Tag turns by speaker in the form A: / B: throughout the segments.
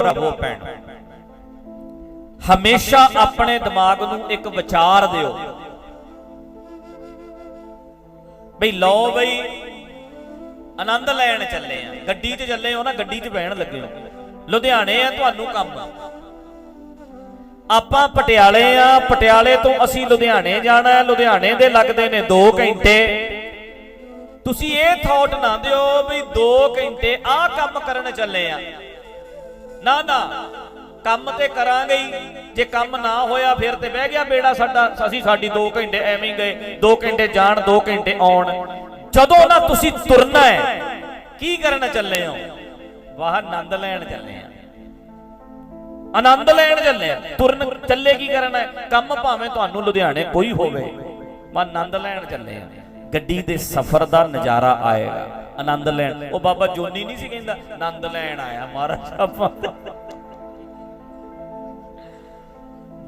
A: ਰਵੋ ਪੈਣ ਹਮੇਸ਼ਾ ਆਪਣੇ ਦਿਮਾਗ ਨੂੰ ਇੱਕ ਵਿਚਾਰ ਦਿਓ। ਬਈ ਲਓ ਬਈ, ਆਨੰਦ ਲੈਣ ਚੱਲੇ ਆ। ਗੱਡੀ 'ਚ ਚੱਲੇ ਹੋ ਨਾ ਗੱਡੀ 'ਚ ਬਹਿਣ ਲੱਗੇ ਹੋ ਲੁਧਿਆਣੇ ਆ ਤੁਹਾਨੂੰ ਕੰਮ। ਆਪਾਂ ਪਟਿਆਲੇ ਆ, ਪਟਿਆਲੇ ਤੋਂ ਅਸੀਂ ਲੁਧਿਆਣੇ ਜਾਣਾ ਹੈ। ਲੁਧਿਆਣੇ ਦੇ ਲੱਗਦੇ ਨੇ 2 ਘੰਟੇ। ਤੁਸੀਂ ਇਹ ਥਾਟ ਨਾ ਦਿਓ ਵੀ 2 ਘੰਟੇ ਆਹ ਕੰਮ ਕਰਨ ਚੱਲੇ ਆ। ਨਾ ਨਾ, ਕੰਮ ਤੇ ਕਰਾਂਗੇ ਹੀ। ਜੇ ਕੰਮ ਨਾ ਹੋਇਆ ਫਿਰ ਤੇ ਬਹਿ ਗਿਆ ਬੇੜਾ ਸਾਡਾ। ਅਸੀਂ ਸਾਡੀ 2 ਘੰਟੇ ਐਵੇਂ ਹੀ ਗਏ। 2 ਘੰਟੇ ਜਾਣ 2 ਘੰਟੇ ਆਉਣ। ਜਦੋਂ ਨਾ ਤੁਸੀਂ ਤੁਰਨਾ ਹੈ, ਕੀ ਕਰਨ ਚੱਲੇ ਹੋ? ਵਾਹ, ਆਨੰਦ ਲੈਣ ਚੱਲੇ ਆ। ਆਨੰਦ ਲੈਣ ਚੱਲੇ ਆ। ਤੁਰਨ ਚੱਲੇ ਕੀ ਕਰਨਾ ਕੰਮ ਭਾਵੇਂ ਤੁਹਾਨੂੰ ਲੁਧਿਆਣੇ ਕੋਈ ਹੋਵੇ ਮੈਂ ਆਨੰਦ ਲੈਣ ਚੱਲੇ ਆ। ਗੱਡੀ ਦੇ ਸਫ਼ਰ ਦਾ ਨਜ਼ਾਰਾ ਆਏਗਾ ਆਨੰਦ ਲੈਣ। ਉਹ ਬਾਬਾ ਜੋਨੀ ਨਹੀਂ ਸੀ ਕਹਿੰਦਾ, ਆਨੰਦ ਲੈਣ ਆਇਆ ਮਹਾਰਾਜ ਆਪਾਂ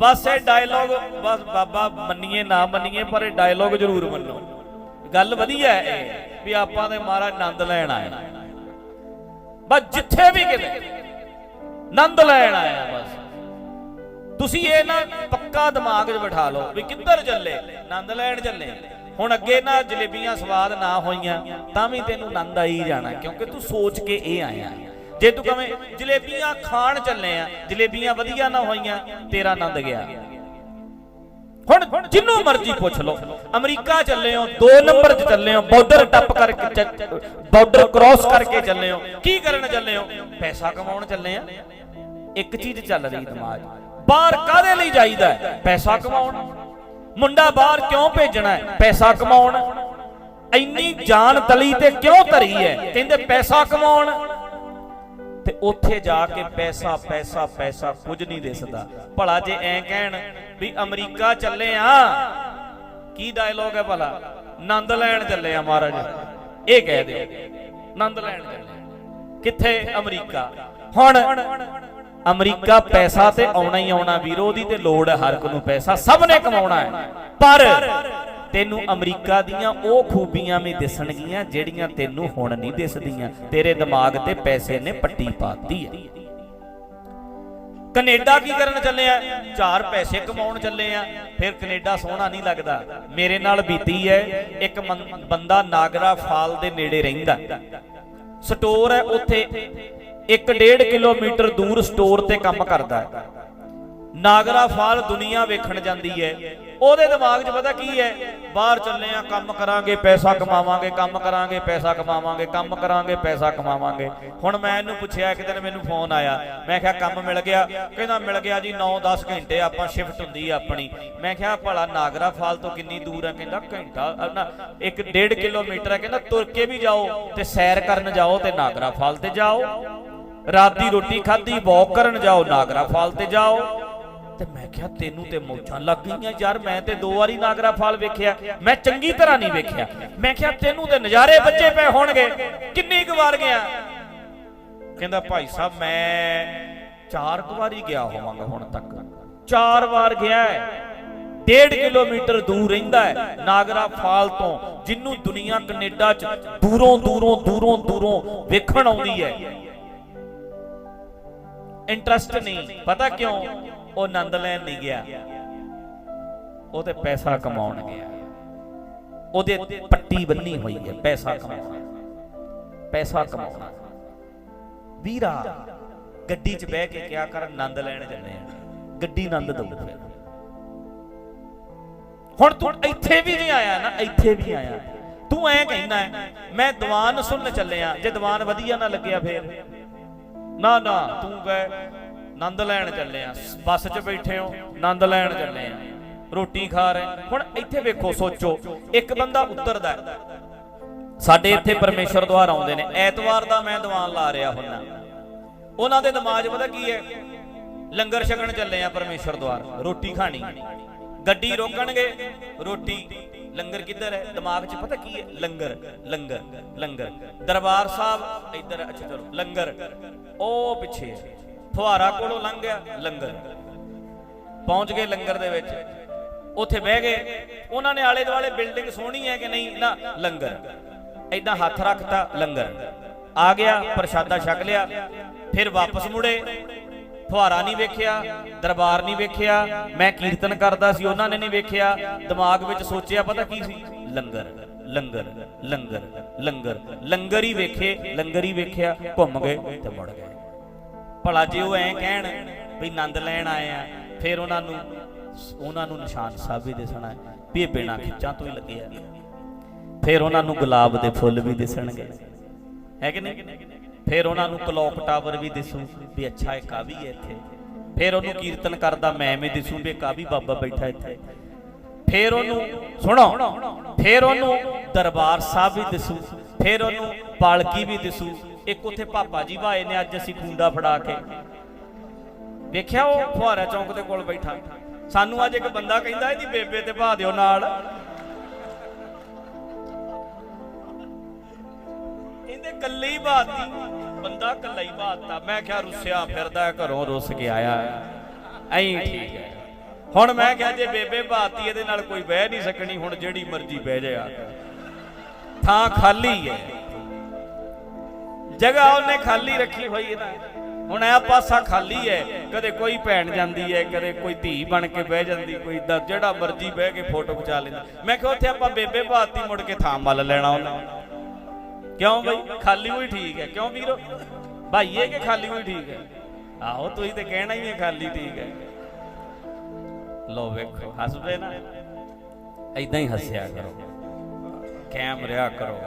A: ਬਸ ਇਹ ਡਾਇਲੋਗ ਬਸ ਬਾਬਾ ਮੰਨੀਏ, ਨਾ ਮੰਨੀਏ, ਪਰ ਇਹ ਡਾਇਲੋਗ ਜ਼ਰੂਰ ਮੰਨੋ। ਗੱਲ ਵਧੀਆ ਹੈ ਇਹ, ਵੀ ਆਪਾਂ ਦੇ ਮਹਾਰਾਜ ਆਨੰਦ ਲੈਣ ਆਏ। ਬਸ ਜਿੱਥੇ ਵੀ ਕਿਤੇ ਆਨੰਦ ਲੈਣ ਆਇਆ ਬਸ। ਤੁਸੀਂ ਇਹ ਨਾ ਪੱਕਾ ਦਿਮਾਗ 'ਚ ਬਿਠਾ ਲਓ ਵੀ ਕਿੱਧਰ ਚੱਲੇ, ਆਨੰਦ ਲੈਣ ਚੱਲੇ। ਹੁਣ ਅੱਗੇ ਨਾ ਜਲੇਬੀਆਂ ਸਵਾਦ ਨਾ ਹੋਈਆਂ, ਤਾਂ ਵੀ ਤੈਨੂੰ ਆਨੰਦ ਆਈ ਜਾਣਾ, ਕਿਉਂਕਿ ਤੂੰ ਸੋਚ ਕੇ ਇਹ ਆਇਆ। ਜੇ ਤੂੰ ਕਵੇਂ ਜਲੇਬੀਆਂ ਖਾਣ ਚੱਲੇ ਆ, ਜਲੇਬੀਆਂ ਵਧੀਆ ਨਾ ਹੋਈਆਂ, ਤੇਰਾ ਆਨੰਦ ਗਿਆ। ਹੁਣ ਜਿੰਨੂੰ ਮਰਜ਼ੀ ਪੁੱਛ ਲਓ, ਅਮਰੀਕਾ ਚੱਲੇ ਹੋ 2 ਨੰਬਰ 'ਚ ਚੱਲੇ ਹੋ ਬਾਰਡਰ ਟੱਪ ਕਰਕੇ ਬਾਰਡਰ ਕ੍ਰਾਸ ਕਰਕੇ ਚੱਲੇ ਹੋ, ਕੀ ਕਰਨ ਚੱਲੇ ਹੋ? ਪੈਸਾ ਕਮਾਉਣ ਚੱਲੇ ਆ। ਇੱਕ ਚੀਜ਼ ਚੱਲ ਰਹੀ ਦਿਮਾਗ ਬਾਹਰ ਕਾਦੇ ਲਈ ਜਾਈਦਾ ਪੈਸਾ ਕਮਾਉਣ। ਮੁੰਡਾ ਬਾਹਰ ਕਿਉਂ ਭੇਜਣਾ ਹੈ? ਪੈਸਾ ਕਮਾਉਣ। ਇੰਨੀ ਜਾਨ ਤਲੀ ਤੇ ਕਿਉਂ ਧਰੀ ਹੈ? ਕਹਿੰਦੇ ਪੈਸਾ ਕਮਾਉਣ। ਤੇ ਉੱਥੇ ਜਾ ਕੇ ਪੈਸਾ ਪੈਸਾ ਪੈਸਾ ਕੁਝ ਨਹੀਂ ਦਿਸਦਾ ਭਲਾ ਜੇ ਐ ਕਹਿਣ ਵੀ ਅਮਰੀਕਾ ਚੱਲੇ ਆ, ਕੀ ਡਾਇਲੋਗ ਹੈ ਭਲਾ? ਨੰਦ ਲੈਣ ਚੱਲੇ ਆ ਮਹਾਰਾਜ। ਇਹ ਕਹਿ ਦਿਓ। ਨੰਦ ਲੈਣ ਚੱਲੇ ਕਿੱਥੇ? ਅਮਰੀਕਾ। ਹੁਣ ਅਮਰੀਕਾ ਪੈਸਾ ਤੇ ਆਉਣਾ ਹੀ ਆਉਣਾ ਵੀਰੋ, ਉਹਦੀ ਤੇ ਲੋੜ ਹੈ ਹਰ ਇੱਕ ਨੂੰ ਪੈਸਾ, ਸਭ ਨੇ ਕਮਾਉਣਾ ਹੈ। ਪਰ ਤੈਨੂੰ ਅਮਰੀਕਾ ਦੀਆਂ ਉਹ ਖੂਬੀਆਂ ਵੀ ਦਿਸਣਗੀਆਂ ਜਿਹੜੀਆਂ ਤੈਨੂੰ ਹੁਣ ਨਹੀਂ ਦਿਸਦੀਆਂ। ਤੇਰੇ ਦਿਮਾਗ ਤੇ ਪੈਸੇ ਨੇ ਪੱਟੀ ਪਾਤੀ ਹੈ। ਕੈਨੇਡਾ ਕੀ ਕਰਨ ਚੱਲੇ ਆ? ਚਾਰ ਪੈਸੇ ਕਮਾਉਣ ਚੱਲੇ ਆ। ਫਿਰ ਕੈਨੇਡਾ ਸੋਹਣਾ ਨਹੀਂ ਲੱਗਦਾ। ਮੇਰੇ ਨਾਲ ਬੀਤੀ ਹੈ, ਇੱਕ ਮੰ- ਬੰਦਾ ਨਾਗਰਾ ਫਾਲ ਦੇ ਨੇੜੇ ਰਹਿੰਦਾ। ਸਟੋਰ ਹੈ ਉੱਥੇ। 1.5 ਕਿਲੋਮੀਟਰ ਦੂਰ ਸਟੋਰ ਤੇ ਕੰਮ ਕਰਦਾ ਹੈ। ਨਾਗਰਾ ਫਾਲ ਦੁਨੀਆ ਵੇਖਣ ਜਾਂਦੀ ਹੈ। ਉਹਦੇ ਦਿਮਾਗ 'ਚ ਪਤਾ ਕੀ ਹੈ? ਬਾਹਰ ਚੱਲੇ ਆ ਕੰਮ ਕਰਾਂਗੇ ਪੈਸਾ ਕਮਾਵਾਂਗੇ ਕੰਮ ਕਰਾਂਗੇ ਪੈਸਾ ਕਮਾਵਾਂਗੇ ਕੰਮ ਕਰਾਂਗੇ ਪੈਸਾ ਕਮਾਵਾਂਗੇ। ਹੁਣ ਮੈਂ ਇਹਨੂੰ ਪੁੱਛਿਆ ਇੱਕ ਦਿਨ ਮੈਨੂੰ ਫੋਨ ਆਇਆ। ਮੈਂ ਕਿਹਾ ਕੰਮ ਮਿਲ ਗਿਆ? ਕਹਿੰਦਾ ਮਿਲ ਗਿਆ ਜੀ 9-10 ਘੰਟੇ ਆਪਾਂ ਸ਼ਿਫਟ ਹੁੰਦੀ ਆ ਆਪਣੀ। ਮੈਂ ਕਿਹਾ ਭਲਾ ਨਾਗਰਾ ਫਾਲ ਤੋਂ ਕਿੰਨੀ ਦੂਰ ਆ? ਕਹਿੰਦਾ ਘੰਟਾ ਅ, ਨਾ 1.5 ਕਿਲੋਮੀਟਰ ਹੈ ਕਹਿੰਦਾ ਤੁਰ ਕੇ ਵੀ ਜਾਓ ਤੇ ਸੈਰ ਕਰਨ ਜਾਓ ਤੇ ਨਾਗਰਾ ਫਾਲ ਤੇ ਜਾਓ। ਰਾਤ ਦੀ ਰੋਟੀ ਖਾਧੀ ਵਾਕ ਕਰਨ ਜਾਓ, ਨਾਗਰਾ ਫਾਲ ਤੇ ਜਾਓ। ਤੇ ਮੈਂ ਕਿਹਾ, ਤੈਨੂੰ ਤੇ ਮੌਜਾਂ ਲੱਗ ਗਈਆਂ ਯਾਰ, ਮੈਂ ਤੇ ਦੋ ਵਾਰੀ ਨਾਗਰਾ ਫਾਲ ਵੇਖਿਆ, ਮੈਂ ਚੰਗੀ ਤਰ੍ਹਾਂ ਨਹੀਂ ਵੇਖਿਆ। ਮੈਂ ਕਿਹਾ, ਤੈਨੂੰ ਤੇ ਨਜ਼ਾਰੇ ਬੱਚੇ ਪਏ ਹੋਣਗੇ, ਕਿੰਨੀ ਕੁ ਵਾਰ ਗਿਆ? ਕਹਿੰਦਾ, ਭਾਈ ਸਾਹਿਬ, ਮੈਂ ਚਾਰ ਕੁ ਵਾਰੀ ਗਿਆ ਹੋਵਾਂਗਾ ਹੁਣ ਤੱਕ। ਚਾਰ ਵਾਰ ਗਿਆ ਹੈ। ਡੇਢ ਕਿਲੋਮੀਟਰ ਦੂਰ ਰਹਿੰਦਾ ਹੈ, ਨਾਗਰਾ ਫਾਲ ਤੋਂ ਜਿੰਨੂੰ ਦੁਨੀਆ ਕੈਨੇਡਾ ਚ ਦੂਰੋਂ ਦੂਰੋਂ ਦੂਰੋਂ ਦੂਰੋਂ ਵੇਖਣ ਆਉਂਦੀ ਹੈ। ਇੰਟਰਸਟ ਨਹੀਂ। ਪਤਾ ਕਿਉਂ? ਉਹ ਆਨੰਦ ਲੈਣ ਨਹੀਂ ਗਿਆ। ਉਹ ਤੇ ਪੈਸਾ ਕਮਾਉਣ ਗਿਆ। ਉਹਦੇ ਪੱਟੀ ਬੰਨੀ ਹੋਈ ਹੈ, ਪੈਸਾ ਕਮਾਉਣਾ। ਪੈਸਾ ਕਮਾਉਣਾ। ਵੀਰਾ, ਗੱਡੀ 'ਚ ਬਹਿ ਕੇ ਕਿਆ ਕਰ, ਆਨੰਦ ਲੈਣ ਜਾਣੇ ਆ। ਗੱਡੀ ਆਨੰਦ ਦਊ ਫਿਰ। ਹੁਣ ਤੂੰ ਇੱਥੇ ਵੀ ਨਹੀਂ ਆਇਆ ਨਾ, ਇੱਥੇ ਵੀ ਆਇਆ। ਤੂੰ ਐ ਕਹਿੰਦਾ, ਮੈਂ ਦੀਵਾਨ ਸੁਣਨ ਚੱਲਿਆ ਜੇ ਦੀਵਾਨ ਵਧੀਆ ਨਾ ਲੱਗਿਆ ਫੇਰ। ਨਾ ਨਾ, ਤੂੰ ਗਏ ਆਨੰਦ ਲੈਣ ਚੱਲੇ ਆ। ਬੱਸ 'ਚ ਬੈਠੇ ਹੋ ਆਨੰਦ ਲੈਣ ਚੱਲੇ ਆ। ਰੋਟੀ ਖਾ ਰਹੇ। ਹੁਣ ਇੱਥੇ ਵੇਖੋ, ਸੋਚੋ, ਇੱਕ ਬੰਦਾ ਉਤਰਦਾ ਸਾਡੇ ਇੱਥੇ ਪਰਮੇਸ਼ਰ ਦੁਆਰ ਆਉਂਦੇ ਨੇ। ਐਤਵਾਰ ਦਾ ਮੈਂ ਦੀਵਾਨ ਲਾ ਰਿਹਾ ਹੁੰਨਾ ਉਹਨਾਂ ਦੇ ਦਿਮਾਗ 'ਚ ਪਤਾ ਕੀ ਹੈ? ਲੰਗਰ ਛਕਣ ਚੱਲੇ ਆ ਪਰਮੇਸ਼ਰ ਦੁਆਰ। ਰੋਟੀ ਖਾਣੀ। ਗੱਡੀ ਰੋਕਣਗੇ, ਰੋਟੀ ਲੰਗਰ ਕਿੱਧਰ ਹੈ? ਦਿਮਾਗ 'ਚ ਪਤਾ ਕੀ ਹੈ? ਲੰਗਰ ਲੰਗਰ ਲੰਗਰ। ਦਰਬਾਰ ਸਾਹਿਬ, ਇੱਧਰ ਅੱਛਾ, ਚਲੋ, ਲੰਗਰ। ਉਹ ਪਿੱਛੇ ਹੈ। ਫੁਹਾਰਾ ਕੋਲੋਂ ਲੰਘ ਗਿਆ, ਲੰਗਰ। ਪਹੁੰਚ ਗਏ ਲੰਗਰ ਦੇ ਵਿੱਚ। ਉੱਥੇ ਬਹਿ ਗਏ। ਉਹਨਾਂ ਨੇ ਆਲੇ ਦੁਆਲੇ ਬਿਲਡਿੰਗ ਸੋਹਣੀ ਹੈ ਕਿ ਨਹੀਂ? ਨਾ, ਲੰਗਰ। ਐਦਾਂ ਹੱਥ ਰੱਖਤਾ, ਲੰਗਰ। ਆ ਗਿਆ, ਪ੍ਰਸ਼ਾਦਾ ਛਕ ਲਿਆ। ਫਿਰ ਵਾਪਸ ਮੁੜੇ। ਫੁਹਾਰਾ ਨਹੀਂ ਵੇਖਿਆ, ਦਰਬਾਰ ਨਹੀਂ ਵੇਖਿਆ, ਮੈਂ ਕੀਰਤਨ ਕਰਦਾ ਸੀ, ਉਹਨਾਂ ਨੇ ਨਹੀਂ ਵੇਖਿਆ। ਦਿਮਾਗ ਵਿੱਚ ਸੋਚਿਆ, ਪਤਾ ਕੀ ਸੀ? ਲੰਗਰ ਲੰਗਰ ਲੰਗਰ ਲੰਗਰ ਲੰਗਰ ਹੀ ਵੇਖੇ, ਲੰਗਰ ਹੀ ਵੇਖਿਆ, ਘੁੰਮ ਗਏ ਤੇ ਮੁੜ ਗਏ। ਭਲਾ ਜੇ ਉਹ ਐਂ ਕਹਿਣ ਵੀ ਆਨੰਦ ਲੈਣ ਆਏ ਆ, ਫਿਰ ਉਹਨਾਂ ਨੂੰ ਉਹਨਾਂ ਨੂੰ ਨਿਸ਼ਾਨ ਸਾਹਿਬ ਵੀ ਦਿਸਣਾ ਵੀ ਇਹ ਬਿਨਾਂ ਖਿੱਚਾਂ ਤੋਂ ਹੀ ਲੱਗੇ ਆ। ਫਿਰ ਉਹਨਾਂ ਨੂੰ ਗੁਲਾਬ ਦੇ ਫੁੱਲ ਵੀ ਦਿਸਣਗੇ। ਹੈ ਕਿ ਨਹੀਂ? ਫਿਰ ਉਹਨਾਂ ਨੂੰ ਕਲੌਕ ਟਾਵਰ ਵੀ ਦਿਸੂ ਵੀ ਅੱਛਾ ਇਹ ਕਾਵੀ ਹੈ ਇੱਥੇ। ਫਿਰ ਉਹਨੂੰ ਕੀਰਤਨ ਕਰਦਾ ਮੈਂ ਵੀ ਦਿਸੂ ਵੀ ਇਹ ਕਾਵੀ ਬਾਬਾ ਬੈਠਾ ਇੱਥੇ। ਫਿਰ ਉਹਨੂੰ ਸੁਣੋ, ਫਿਰ ਉਹਨੂੰ ਦਰਬਾਰ ਸਾਹਿਬ ਵੀ ਦਿਸੂ, ਫਿਰ ਉਹਨੂੰ ਪਾਲਕੀ ਵੀ ਦਿਸੂ। ਇੱਕ ਉੱਥੇ ਪਾਪਾ ਜੀ ਭਾਏ ਨੇ ਅੱਜ ਅਸੀਂ ਖੁੰਡਾ ਫੜਾ ਕੇ। ਵੇਖਿਆ ਉਹ ਫੁਹਾਰਾ ਚੌਂਕ ਦੇ ਕੋਲ ਬੈਠਾ। ਸਾਨੂੰ ਅੱਜ ਇੱਕ ਬੰਦਾ ਕਹਿੰਦਾ, ਇਹਦੀ ਬੇਬੇ ਤੇ ਭਾ ਦਿਓ ਨਾਲ। ਇਹਦੇ ਕੱਲੇ ਹੀ ਬਾਤੀ, ਬੰਦਾ ਕੱਲਾ ਹੀ ਬਾਤਾ। ਮੈਂ ਕਿਹਾ ਰੁੱਸਿਆ ਫਿਰਦਾ, ਘਰੋਂ ਰੁੱਸ ਕੇ ਆਇਆ। ਐਂ ਠੀਕ ਹੈ। ਹੁਣ ਮੈਂ ਕਿਹਾ ਜੇ ਬੇਬੇ ਬਾਤੀ, ਇਹਦੇ ਨਾਲ ਕੋਈ ਬਹਿ ਨਹੀਂ ਸਕਣੀ, ਹੁਣ ਜਿਹੜੀ ਮਰਜ਼ੀ ਬਹਿ ਜਾਏ ਥਾਂ ਖਾਲੀ ਹੈ। ਜਗ੍ਹਾ ਉਹਨੇ ਖਾਲੀ ਰੱਖੀ ਹੋਈ ਹੈ ਹੁਣ ਇਹ ਪਾਸਾ ਖਾਲੀ ਹੈ। ਕਦੇ ਕੋਈ ਭੈਣ ਜਾਂਦੀ ਹੈ, ਕਦੇ ਕੋਈ ਧੀ ਬਣ ਕੇ ਬਹਿ ਜਾਂਦੀ, ਕੋਈ ਏਦਾਂ, ਜਿਹੜਾ ਮਰਜ਼ੀ ਬਹਿ ਕੇ ਫੋਟੋ ਖਿਚਾ ਲੈਂਦਾ। ਮੈਂ ਕਿਹਾ ਉੱਥੇ ਆਪਾਂ ਬੇਬੇ ਬਾਤੀ ਮੁੜ ਕੇ ਥਾਂ ਮੱਲ ਲੈਣਾ ਉਹਨਾਂ। ਕਿਉਂ ਬਈ? ਖਾਲੀ ਹੋਈ ਠੀਕ ਹੈ। ਕਿਉਂ ਵੀਰੋ? ਭਾਈਏ ਕਿ ਖਾਲੀ ਹੋਈ ਠੀਕ ਹੈ? ਆਹੋ, ਤੁਸੀਂ ਤੇ ਕਹਿਣਾ ਹੀ ਹੈ ਖਾਲੀ ਠੀਕ ਹੈ। ਲੋ ਵੇਖੋ, ਹੱਸਦੇ ਨਾ। ਐਦਾਂ ਹੀ ਹੱਸਿਆ ਕਰੋ। ਕੈਮ ਰਿਆ ਕਰੋ।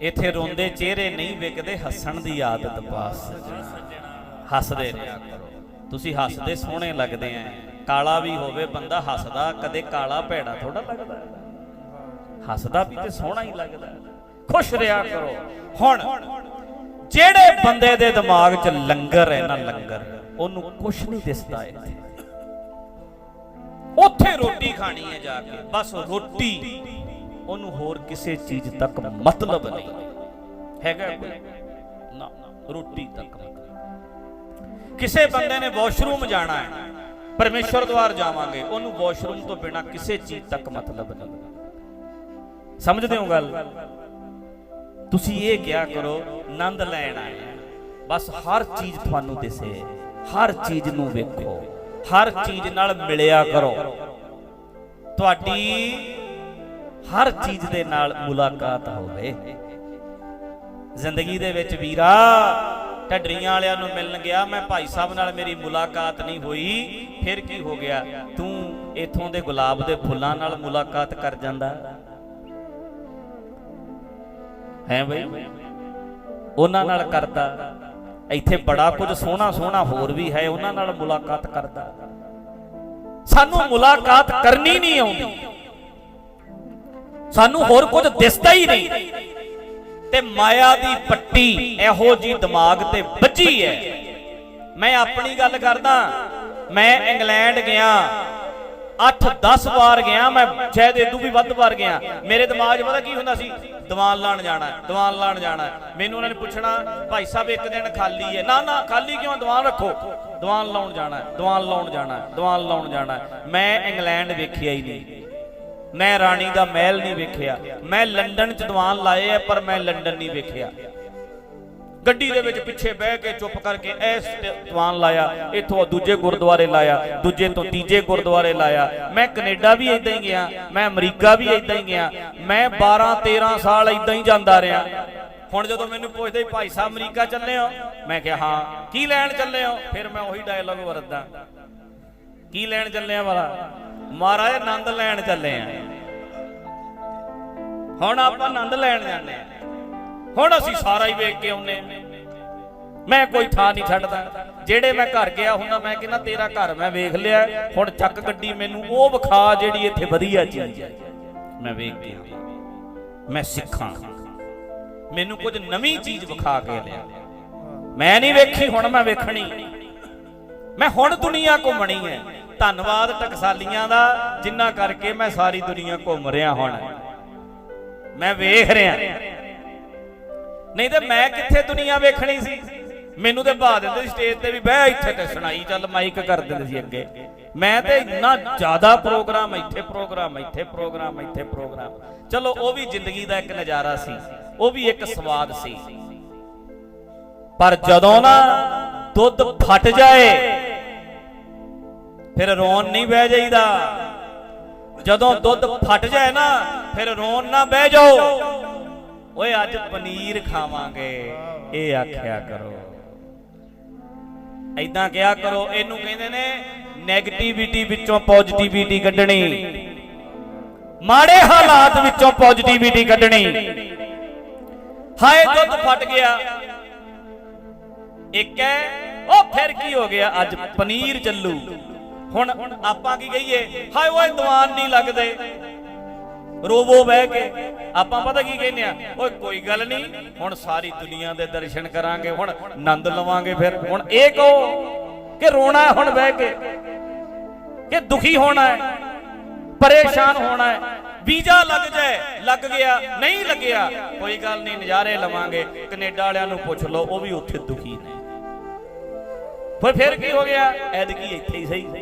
A: ਇੱਥੇ ਰੋਂਦੇ ਚਿਹਰੇ ਨਹੀਂ ਵਿਕਦੇ, ਹੱਸਣ ਦੀ ਆਦਤ ਪਾਸ। ਹੱਸਦੇ ਰਿਹਾ ਕਰੋ। ਤੁਸੀਂ ਹੱਸਦੇ ਸੋਹਣੇ ਲੱਗਦੇ ਆ ਕਾਲਾ ਵੀ ਹੋਵੇ, ਬੰਦਾ ਹੱਸਦਾ, ਕਦੇ ਕਾਲਾ ਭੈੜਾ ਥੋੜਾ ਲੱਗਦਾ। ਹੱਸਦਾ ਵੀ ਤੇ ਸੋਹਣਾ ਹੀ ਲੱਗਦਾ। ਖੁਸ਼ ਰਿਹਾ ਕਰੋ। ਹੁਣ ਜਿਹੜੇ ਬੰਦੇ ਦੇ ਦਿਮਾਗ 'ਚ ਲੰਗਰ ਹੈ ਨਾ ਲੰਗਰ, ਉਹਨੂੰ ਕੁਛ ਨਹੀਂ ਦਿਸਦਾ ਇੱਥੇ। ਉੱਥੇ ਰੋਟੀ ਖਾਣੀ ਹੈ ਜਾ ਕੇ, ਬਸ ਰੋਟੀ। ਉਹਨੂੰ ਹੋਰ ਕਿਸੇ ਚੀਜ਼ ਤੱਕ ਮਤਲਬ ਨਹੀਂ। ਹੈਗਾ ਕੋਈ? ਨਾ, ਰੋਟੀ ਤੱਕ ਕਿਸੇ ਬੰਦੇ ਨੇ ਵਾਸ਼ਰੂਮ ਜਾਣਾ ਹੈ, ਪਰਮੇਸ਼ਵਰ ਦਵਾਰ ਜਾਵਾਂਗੇ, ਉਹਨੂੰ ਵਾਸ਼ਰੂਮ ਤੋਂ ਬਿਨਾ ਕਿਸੇ ਚੀਜ਼ ਤੱਕ ਮਤਲਬ ਨਹੀਂ। ਸਮਝਦੇ ਹੋ ਗੱਲ? ਤੁਸੀਂ ਇਹ ਕਿਹਾ ਕਰੋ ਆਨੰਦ ਲੈਣ ਆਏ ਬਸ ਹਰ ਚੀਜ਼ ਤੁਹਾਨੂੰ ਦਿਸੇ, ਹਰ ਚੀਜ਼ ਨੂੰ ਵੇਖੋ, ਹਰ ਚੀਜ਼ ਨਾਲ ਮਿਲਿਆ ਕਰੋ। ਤੁਹਾਡੀ ਹਰ ਚੀਜ਼ ਦੇ ਨਾਲ ਮੁਲਾਕਾਤ ਹੋਵੇ। ਜ਼ਿੰਦਗੀ ਦੇ ਵਿੱਚ ਵੀਰਾ, ਢੱਡਰੀਆਂ ਵਾਲਿਆਂ ਨੂੰ ਮਿਲਣ ਗਿਆ, ਮੈਂ ਭਾਈ ਸਾਹਿਬ ਨਾਲ ਮੇਰੀ ਮੁਲਾਕਾਤ ਨਹੀਂ ਹੋਈ, ਫਿਰ ਕੀ ਹੋ ਗਿਆ? ਤੂੰ ਇਥੋਂ ਦੇ ਗੁਲਾਬ ਦੇ ਫੁੱਲਾਂ ਨਾਲ ਮੁਲਾਕਾਤ ਕਰ ਜਾਂਦਾ। ਹੈ ਬਈ? ਉਹਨਾਂ ਨਾਲ ਕਰਦਾ। ਇੱਥੇ ਬੜਾ ਕੁਝ ਸੋਹਣਾ ਸੋਹਣਾ ਹੋਰ ਵੀ ਹੈ, ਉਹਨਾਂ ਨਾਲ ਮੁਲਾਕਾਤ ਕਰਦਾ। ਸਾਨੂੰ ਮੁਲਾਕਾਤ ਕਰਨੀ ਨਹੀਂ ਆਉਂਦੀ। ਸਾਨੂੰ ਹੋਰ ਕੁਝ ਦਿਸਦਾ ਹੀ ਨਹੀਂ। ਤੇ ਮਾਇਆ ਦੀ ਪੱਟੀ ਇਹੋ ਜੀ ਦਿਮਾਗ ਤੇ ਵੱਜੀ ਹੈ। ਮੈਂ ਆਪਣੀ ਗੱਲ ਕਰਦਾ। ਮੈਂ ਇੰਗਲੈਂਡ ਗਿਆ। 8-10 ਵਾਰ ਗਿਆ ਮੈਂ ਸ਼ਾਇਦ ਇਦੋਂ ਵੀ ਵੱਧ ਵਾਰ ਗਿਆ। ਮੇਰੇ ਦਿਮਾਗ 'ਚ ਪਤਾ ਕੀ ਹੁੰਦਾ ਸੀ? ਦੀਵਾਨ ਲਾਣ ਜਾਣਾ ਦੀਵਾਨ ਲਾਣ ਜਾਣਾ ਮੈਨੂੰ ਉਹਨਾਂ ਨੇ ਪੁੱਛਣਾ ਭਾਈ ਸਾਹਿਬ ਇੱਕ ਦਿਨ ਖਾਲੀ ਹੈ। ਨਾ ਨਾ ਖਾਲੀ ਕਿਉਂ? ਦੀਵਾਨ ਰੱਖੋ। ਦੀਵਾਨ ਲਾਉਣ ਜਾਣਾ ਹੈ, ਦੀਵਾਨ ਲਾਉਣ ਜਾਣਾ ਹੈ, ਦੀਵਾਨ ਲਾਉਣ ਜਾਣਾ ਮੈਂ ਇੰਗਲੈਂਡ ਵੇਖਿਆ ਹੀ ਨਹੀਂ। ਮੈਂ ਰਾਣੀ ਦਾ ਮਹਿਲ ਨਹੀਂ ਵੇਖਿਆ। ਮੈਂ ਲੰਡਨ 'ਚ ਦੀਵਾਨ ਲਾਏ ਆ ਪਰ ਮੈਂ ਲੰਡਨ ਨਹੀਂ ਵੇਖਿਆ। ਗੱਡੀ ਦੇ ਵਿੱਚ ਪਿੱਛੇ ਬਹਿ ਕੇ ਚੁੱਪ ਕਰਕੇ ਇਸ ਦੀਵਾਨ ਲਾਇਆ, ਇੱਥੋਂ ਦੂਜੇ ਗੁਰਦੁਆਰੇ ਲਾਇਆ, ਦੂਜੇ ਤੋਂ ਤੀਜੇ ਗੁਰਦੁਆਰੇ ਲਾਇਆ। ਮੈਂ ਕੈਨੇਡਾ ਵੀ ਇਦਾਂ ਹੀ ਗਿਆ, ਮੈਂ ਅਮਰੀਕਾ ਵੀ ਇਦਾਂ ਹੀ ਗਿਆ, ਮੈਂ 12 13 ਸਾਲ ਇਦਾਂ ਹੀ ਜਾਂਦਾ ਰਿਹਾ। ਹੁਣ ਜਦੋਂ ਮੈਨੂੰ ਪੁੱਛਦੇ ਭਾਈ ਸਾਹਿਬ ਅਮਰੀਕਾ ਚੱਲੇ ਹੋ? ਮੈਂ ਕਿਹਾ, ਹਾਂ। ਕੀ ਲੈਣ ਚੱਲੇ ਹੋ? ਫਿਰ ਮੈਂ ਉਹੀ ਡਾਇਲੌਗ ਵਰਤਦਾ। ਕੀ ਲੈਣ ਚੱਲੇ ਆ ਵਾਲਾ? ਮਹਾਰਾਜ ਆਨੰਦ ਲੈਣ ਚੱਲੇ ਆ। ਹੁਣ ਆਪਾਂ ਆਨੰਦ ਲੈਣ ਜਾਂਦੇ ਆ। ਹੁਣ ਅਸੀਂ ਸਾਰਾ ਹੀ ਵੇਖ ਕੇ ਆਉਨੇ ਮੈਂ ਕੋਈ ਥਾਂ ਨਹੀਂ ਛੱਡਦਾ। ਜਿਹੜੇ ਮੈਂ ਘਰ ਗਿਆ ਹੁੰਦਾ, ਮੈਂ ਕਹਿੰਦਾ, ਤੇਰਾ ਘਰ ਮੈਂ ਵੇਖ ਲਿਆ। ਹੁਣ ਚੱਕ ਗੱਡੀ ਮੈਨੂੰ, ਉਹ ਵਿਖਾ ਜਿਹੜੀ ਇੱਥੇ ਵਧੀਆ ਚੀਜ਼ ਮੈਂ ਵੇਖ ਕੇ ਮੈਂ ਸਿੱਖਾਂ। ਮੈਨੂੰ ਕੁਝ ਨਵੀਂ ਚੀਜ਼ ਵਿਖਾ ਕੇ ਲਿਆ। ਮੈਂ ਨਹੀਂ ਵੇਖੀ, ਹੁਣ ਮੈਂ ਵੇਖਣੀ। ਮੈਂ ਹੁਣ ਦੁਨੀਆ ਘੁੰਮਣੀ ਹੈ। ਧੰਨਵਾਦ ਟਕਸਾਲੀਆਂ ਦਾ, ਜਿੰਨਾ ਕਰਕੇ ਮੈਂ ਸਾਰੀ ਦੁਨੀਆ ਘੁੰਮ ਰਿਹਾ ਹੁਣ। ਮੈਂ ਵੇਖ ਰਿਹਾ। ਨਹੀਂ ਤੇ ਮੈਂ ਕਿੱਥੇ ਦੁਨੀਆ ਵੇਖਣੀ ਸੀ? ਮੈਨੂੰ ਤੇ ਬਾ ਦਿੰਦੇ ਸੀ ਸਟੇਜ ਤੇ ਵੀ ਬਹਿ ਇੱਥੇ ਤੇ ਸੁਣਾਈ, ਚੱਲ ਮਾਈਕ ਕਰ ਦਿੰਦੇ ਸੀ ਅੱਗੇ। ਮੈਂ ਤੇ ਇੰਨਾ ਜ਼ਿਆਦਾ ਪ੍ਰੋਗਰਾਮ ਇੱਥੇ ਪ੍ਰੋਗਰਾਮ ਇੱਥੇ ਪ੍ਰੋਗਰਾਮ ਇੱਥੇ ਪ੍ਰੋਗਰਾਮ ਚਲੋ, ਉਹ ਵੀ ਜ਼ਿੰਦਗੀ ਦਾ ਇੱਕ ਨਜ਼ਾਰਾ ਸੀ, ਉਹ ਵੀ ਇੱਕ ਸਵਾਦ ਸੀ। ਪਰ ਜਦੋਂ ਨਾ ਦੁੱਧ ਫਟ ਜਾਏ, ਫਿਰ ਰੋਣ ਨਹੀਂ ਬਹਿ ਜਾਈਦਾ। ਜਦੋਂ ਦੁੱਧ ਫਟ ਜਾਏ ਨਾ, ਫਿਰ ਰੋਣ ਨਾ ਬਹਿ ਜਾਓ। ਓਏ ਅੱਜ ਪਨੀਰ ਖਾਵਾਂਗੇ। ਇਹ ਆਖਿਆ ਕਰੋ। ਐਦਾਂ ਕਿਹਾ ਕਰੋ, ਇਹਨੂੰ ਕਹਿੰਦੇ ਨੇ 네ਗੇਟਿਵਿਟੀ ਵਿੱਚੋਂ ਪੋਜ਼ਿਟਿਵਿਟੀ ਕੱਢਣੀ। ਮਾੜੇ ਹਾਲਾਤ ਵਿੱਚੋਂ ਪੋਜ਼ਿਟਿਵਿਟੀ ਕੱਢਣੀ। ਹਾਏ ਦੁੱਧ ਫਟ ਗਿਆ। ਇੱਕ ਹੈ, ਉਹ ਫਿਰ ਕੀ ਹੋ ਗਿਆ? ਅੱਜ ਪਨੀਰ ਚੱਲੂ। ਹੁਣ ਆਪਾਂ ਕੀ ਕਹੀਏ? ਹਾਏ ਓਏ, ਦੀਵਾਨ ਨਹੀਂ ਲੱਗਦੇ। ਰੋਵੋ ਬਹਿ ਕੇ। ਆਪਾਂ ਪਤਾ ਕੀ ਕਹਿੰਦੇ ਆ? ਓਏ, ਕੋਈ ਗੱਲ ਨਹੀਂ। ਹੁਣ ਸਾਰੀ ਦੁਨੀਆ ਦੇ ਦਰਸ਼ਨ ਕਰਾਂਗੇ। ਹੁਣ ਆਨੰਦ ਲਵਾਂਗੇ ਫਿਰ। ਹੁਣ ਇਹ ਕਹੋ ਕਿ ਰੋਣਾ ਹੁਣ ਬਹਿ ਕੇ। ਕਿ ਦੁਖੀ ਹੋਣਾ ਹੈ। ਪਰੇਸ਼ਾਨ ਹੋਣਾ ਹੈ। ਵੀਜ਼ਾ ਲੱਗ ਜਾਏ। ਲੱਗ ਗਿਆ। ਨਹੀਂ ਲੱਗਿਆ। ਕੋਈ ਗੱਲ ਨਹੀਂ, ਨਜ਼ਾਰੇ ਲਵਾਂਗੇ। ਕੈਨੇਡਾ ਵਾਲਿਆਂ ਨੂੰ ਪੁੱਛ ਲਓ, ਉਹ ਵੀ ਉੱਥੇ ਦੁਖੀ ਨੇ। ਪਰ ਫਿਰ ਕੀ ਹੋ ਗਿਆ? ਐਦਕੀ ਇੱਥੇ ਹੀ ਸਹੀ।